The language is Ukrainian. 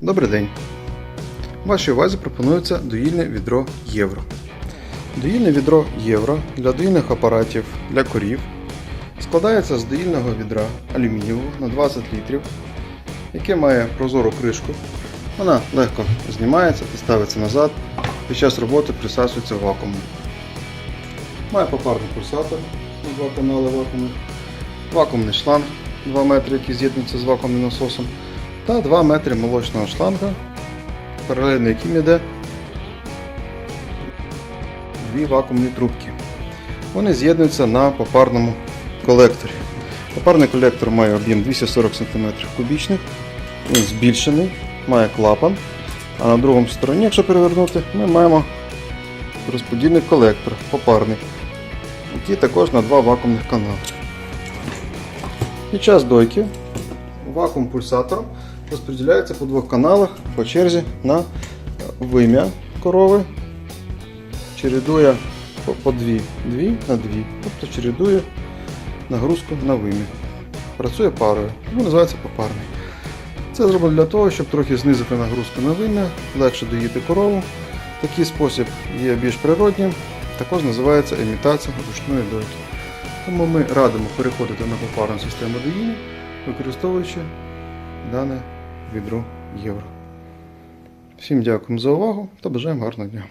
Добрий день. Вашій увазі пропонується доїльне відро Євро. Доїльне відро Євро для доїльних апаратів для корів складається з доїльного відра алюмінієвого на 20 літрів, яке має прозору кришку. Вона легко знімається та ставиться назад. Під час роботи присасується вакуумом. Має попарний пульсатор на два канали вакуумних, вакуумний шланг 2 метри, який з'єднується з вакуумним насосом, та 2 метри молочного шланга, паралельно яким йде дві вакуумні трубки. Вони з'єднуються на попарному колекторі. Попарний колектор має об'єм 240 см кубічних, він збільшений, має клапан. А на другому стороні, якщо перевернути, ми маємо розподільний колектор попарний, який також на два вакуумних канали. Під час дойки вакуум пульсатором розподіляється по двох каналах по черзі на вим'я корови, чередує по, по дві, дві на дві, тобто чередує нагрузку на вим'я. Працює парою, тому називається попарний. Це зроблено для того, щоб трохи знизити нагрузку на вим'я, легше доїти корову. Такий спосіб є більш природнім, також називається імітація ручної дойки. Тому ми радимо переходити на попарну систему доїння, використовуючи дане відро євро. Всім дякуємо за увагу та бажаємо гарного дня.